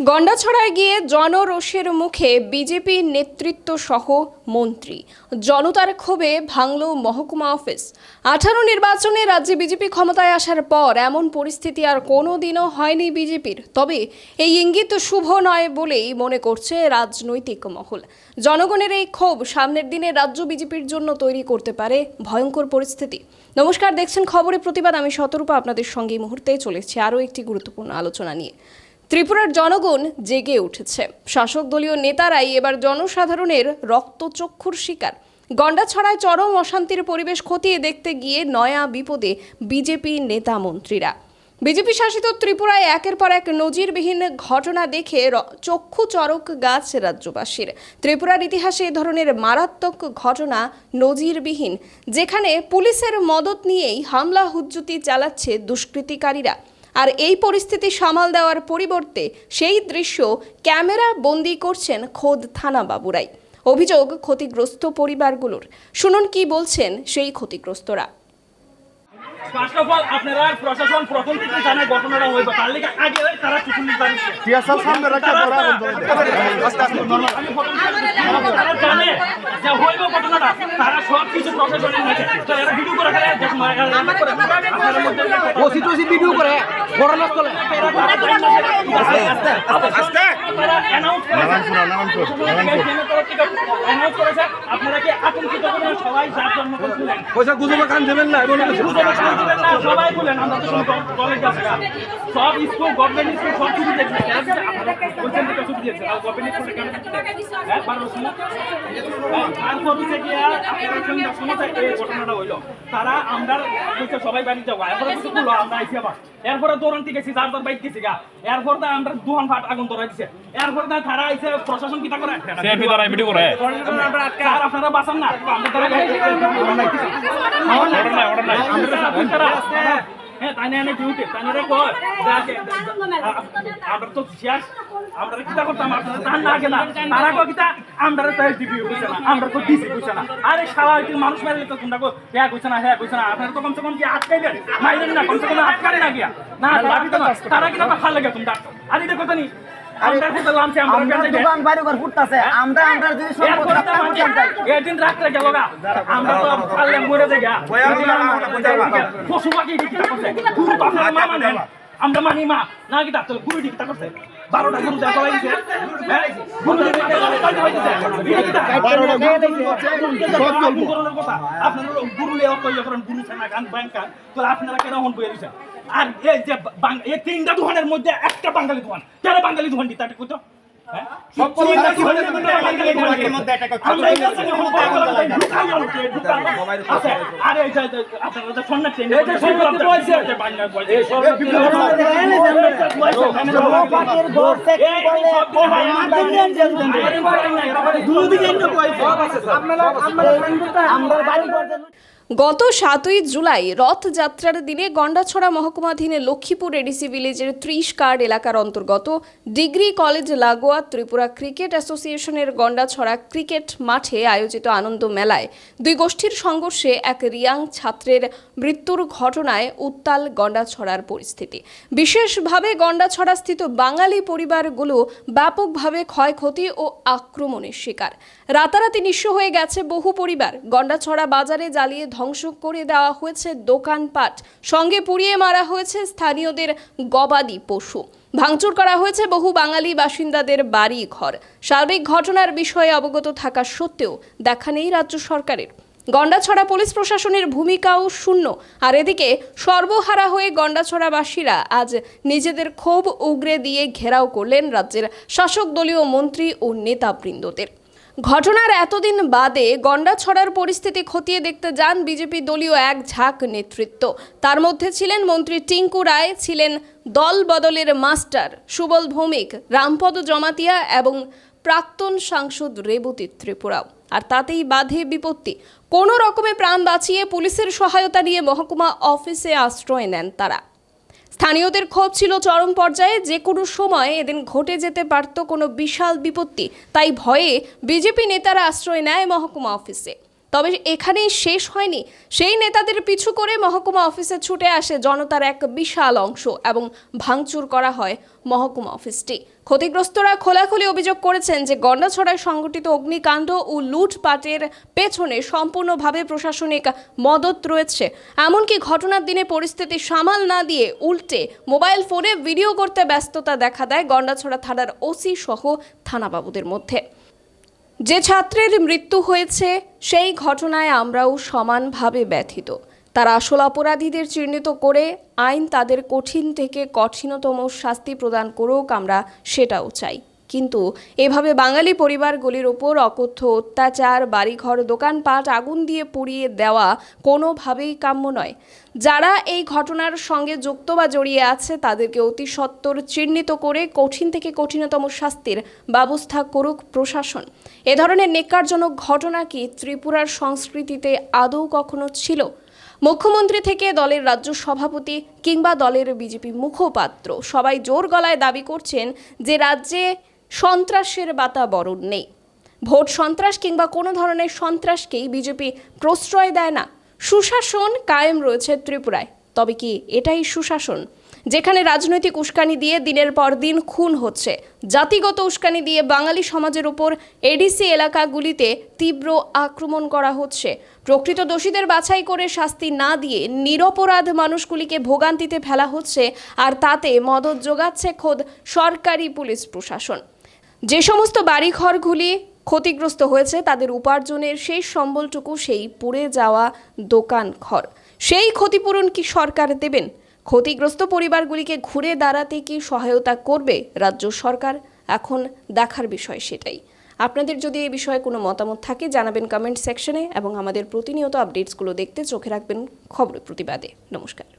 গন্ডাছড়ায় গিয়ে জনরোষের মুখে বিজেপি নেতৃত্ব সহ মন্ত্রী। জনতার ক্ষোভে ভাঙল মহকুমা অফিস। আঠারো নির্বাচনে রাজ্যে বিজেপি ক্ষমতায় আসার পর এমন পরিস্থিতি আর কোনো দিনও হয়নি বিজেপির। তবে এই ইঙ্গিত শুভ নয় বলেই মনে করছে রাজনৈতিক মহল। জনগণের এই ক্ষোভ সামনের দিনে রাজ্য বিজেপির জন্য তৈরি করতে পারে ভয়ঙ্কর পরিস্থিতি। নমস্কার, দেখছেন খবরে প্রতিবাদ। আমি শতরূপা আপনাদের সঙ্গে এই মুহূর্তে চলেছি আরও একটি গুরুত্বপূর্ণ আলোচনা নিয়ে। ত্রিপুরার জনগণ জেগে উঠেছে। শাসক দলীয় নেতারাই এবার জনসাধারণের রক্তচক্ষুর শিকার। গন্ডাছড়ায় চরম অশান্তির পরিবেশ খতিয়ে দেখতে গিয়ে নয়া বিপদে বিজেপি নেতা মন্ত্রীরা। বিজেপি শাসিত ত্রিপুরায় একের পর এক নজিরবিহীন ঘটনা দেখে চক্ষু চরক গাছ রাজ্যবাসীর। ত্রিপুরার ইতিহাসে এ ধরনের মারাত্মক ঘটনা নজিরবিহীন, যেখানে পুলিশের মদত নিয়েই হামলা, হুজ্জুতি চালাচ্ছে দুষ্কৃতিকারীরা। আর এই পরিস্থিতি সামাল দেওয়ার পরিবর্তে সেই দৃশ্য ক্যামেরা বন্দি করছেন খোদ থানা বাবুরাই অভিযোগ ক্ষতিগ্রস্ত পরিবারগুলোর শুনুন কি বলছেন সেই ক্ষতিগ্রস্তরা ফার্স্ট অফ অল আপনারা প্রশাসন প্রথম থেকে জানে ঘটনাটা হইব তার লিগে আগে তারা ধরা আমি প্রথম থেকে তারা জানে যে হইব ঘটনাটা তারা সব কিছু প্রশাসনের মধ্যে তো এরা ভিডিও করে ফেলে যে আপনারা মধ্যে ওসি টসি ভিডিও করে ঘটনা আপনারা অ্যানাউন্স নারায়ণপুর, নারায়ণপুর, অ্যানাউন্স করেছে আপনারা কি আতঙ্কিত সবাই যার জন্ম করছিলেন পয়সা গুজবে কান দেবেন না সবাই বলেন আমরা তো সব স্কুল গভর্নমেন্ট স্কুল সব যে ছুটি দিয়েছে আর গভর্নমেন্ট স্কুলে কেন হ্যাঁ বারো সময় তারপর হচ্ছে কি আর আপনারা সময় থেকে এই ঘটনাটা হইল। তারা আমরা বলছে সবাই বাড়ি যাব এরপরে কিছু করল আমরা আইসি আবার। এরপরে দৌড়ান্তি গেছি যার যার বাইক গেছি গা। এরপর দা আমরা দুহান ফাট আগুন ধরাই দিছে। এরপর দা তারা আইসে প্রশাসন কিটা করে? সেফি দ্বারা ভিডিও করে। আর আপনারা বাঁচান না। আমরা তারা অর্ডার নাই। অর্ডার নাই। হ্যাঁ তাই না ডিউটি তাই না কয় আমরা তো শেষ। আমরা কিটা করতাম? আপনারা তার না আগে না। তারা কো কিটা আমরা তাই দিবি বুঝছে না আমরা তো দিছি বুঝছে না। আরে শালা মানুষ মারলে তো তোমরা কো হ্যাঁ কইছে না হ্যাঁ কইছে না। আপনারা তো কমসে কম কি আটকাইবেন মাইরেন না কমসে কম আটকারে না গিয়া। না তারা কিতা ভালো লাগে তোমরা আরে দেখো তো নি যাই। গা। পশু পাখি আপনার মানে। আমরা মানি মা। না কি ডাক্তার গুরু দিকে করছে। বারোটা গুরু দেখা হয়েছে হ্যাঁ? গুরু। আপনারা কইয়া করেন গুরু সেনা গান ব্যাংকার তো আপনারা কেন হন বইয়া দিছেন? আর এই যে এই তিনটা দোকানের মধ্যে একটা বাঙালি দোকান। কেন বাঙালি দোকান দিতে দিতে। আমরা বাড়ি গত সাতই জুলাই রথযাত্রার দিনে গন্ডাছড়া মহকুমাধীনে লক্ষ্মীপুর এডিসি ভিলেজের ত্রিশ কার্ড এলাকার অন্তর্গত ডিগ্রি কলেজ লাগোয়া ত্রিপুরা ক্রিকেট অ্যাসোসিয়েশনের গন্ডাছড়া ক্রিকেট মাঠে আয়োজিত আনন্দ মেলায় দুই গোষ্ঠীর সংঘর্ষে এক রিয়াং ছাত্রের মৃত্যুর ঘটনায় উত্তাল গন্ডাছড়ার পরিস্থিতি। বিশেষভাবে গন্ডাছড়া স্থিত বাঙালি পরিবারগুলো ব্যাপকভাবে ক্ষয়ক্ষতি ও আক্রমণের শিকার। রাতারাতি নিঃস্ব হয়ে গেছে বহু পরিবার। গন্ডাছড়া বাজারে জ্বালিয়ে ধ্বংস করে দেওয়া হয়েছে দোকানপাট। সঙ্গে পুড়িয়ে মারা হয়েছে স্থানীয়দের গবাদি পশু। ভাঙচুর করা হয়েছে বহু বাঙালি বাসিন্দাদের বাড়ি ঘর সার্বিক ঘটনার বিষয়ে অবগত থাকা সত্ত্বেও দেখা নেই রাজ্য সরকারের। গন্ডাছড়া পুলিশ প্রশাসনের ভূমিকাও শূন্য। আর এদিকে সর্বহারা হয়ে গন্ডাছড়াবাসীরা আজ নিজেদের ক্ষোভ উগরে দিয়ে ঘেরাও করলেন রাজ্যের শাসক দলীয় মন্ত্রী ও নেতাবৃন্দদের। ঘটনার এতদিন বাদে গন্ডাছড়ার পরিস্থিতি খতিয়ে দেখতে যান বিজেপি দলীয় এক ঝাঁক নেতৃত্ব। তার মধ্যে ছিলেন মন্ত্রী টিঙ্কু রায়, ছিলেন দল বদলের মাস্টার সুবল ভৌমিক, রামপদ জমাতিয়া এবং প্রাক্তন সাংসদ রেবতী ত্রিপুরাও। আর তাতেই বাধে বিপত্তি। কোনো রকমে প্রাণ বাঁচিয়ে পুলিশের সহায়তা নিয়ে মহকুমা অফিসে আশ্রয় নেন তারা। স্থানীয়দের ক্ষোভ ছিল চরম পর্যায়ে, যে কোনো সময় এদিন ঘটে যেতে পারত কোনো বিশাল বিপত্তি। তাই ভয়ে বিজেপি নেতারা আশ্রয় নেয় মহকুমা অফিসে। তবে এখানেই শেষ হয়নি। সেই নেতাদের পিছু করে মহকুমা অফিসে ছুটে আসে জনতার এক বিশাল অংশ এবং ভাঙচুর করা হয় মহকুমা অফিসটি। ক্ষতিগ্রস্তরা খোলাখুলি অভিযোগ করেছেন যে গন্ডাছড়ায় সংগঠিত অগ্নিকাণ্ড ও লুটপাটের পেছনে সম্পূর্ণভাবে প্রশাসনিক মদত রয়েছে। এমনকি ঘটনার দিনে পরিস্থিতি সামাল না দিয়ে উল্টে মোবাইল ফোনে ভিডিও করতে ব্যস্ততা দেখা দেয় গন্ডাছড়া থানার ওসি সহ থানাবাবুদের মধ্যে। যে ছাত্রের মৃত্যু হয়েছে, সেই ঘটনায় আমরাও সমানভাবে ব্যথিত। তারা আসল অপরাধীদের চিহ্নিত করে আইন তাদের কঠিন থেকে কঠিনতম শাস্তি প্রদান করুক, আমরা সেটাও চাই। কিন্তু এভাবে বাঙালি পরিবারগুলির ওপর অকথ্য অত্যাচার, বাড়িঘর, দোকানপাট আগুন দিয়ে পুড়িয়ে দেওয়া কোনোভাবেই কাম্য নয়। যারা এই ঘটনার সঙ্গে যুক্ত বা জড়িয়ে আছে, তাদেরকে অতি সত্বর চিহ্নিত করে কঠিন থেকে কঠিনতম শাস্তির ব্যবস্থা করুক প্রশাসন। এ ধরনের নেককারজনক ঘটনা কি ত্রিপুরার সংস্কৃতিতে আদৌ কখনো ছিল? মুখ্যমন্ত্রী থেকে দলের রাজ্য সভাপতি কিংবা দলের বিজেপি মুখপাত্র সবাই জোর গলায় দাবি করছেন যে রাজ্যে সন্ত্রাসের বাতাবরণ নেই। ভোট সন্ত্রাস কিংবা কোনো ধরনের সন্ত্রাসকেই বিজেপি প্রশ্রয় দেয় না। সুশাসন কায়েম রয়েছে ত্রিপুরায়। তবে কি এটাই সুশাসন? যেখানে রাজনৈতিক উস্কানি দিয়ে দিনের পর দিন খুন হচ্ছে। জাতিগত উস্কানি দিয়ে বাঙালি সমাজের উপর এডিসি এলাকাগুলিতে তীব্র আক্রমণ করা হচ্ছে। প্রকৃত দোষীদের বাছাই করে শাস্তি না দিয়ে নিরপরাধ মানুষগুলিকে ভোগান্তিতে ফেলা হচ্ছে। আর তাতে মদত যোগাচ্ছে খোদ সরকারি পুলিশ প্রশাসন। যে সমস্ত বাড়িঘরগুলি ক্ষতিগ্রস্ত হয়েছে, তাদের উপার্জনের সেই সম্বলটুকু সেই পুড়ে যাওয়া দোকান ঘর সেই ক্ষতিপূরণ কি সরকার দেবেন? ক্ষতিগ্রস্ত পরিবারগুলিকে ঘুরে দাঁড়াতে কি সহায়তা করবে রাজ্য সরকার? এখন দেখার বিষয় সেটাই। আপনাদের যদি এই বিষয়ে কোনো মতামত থাকে, জানাবেন কমেন্ট সেকশনে এবং আমাদের প্রতিনিয়ত আপডেটসগুলো দেখতে চোখে রাখবেন খবর প্রতিবাদে। নমস্কার।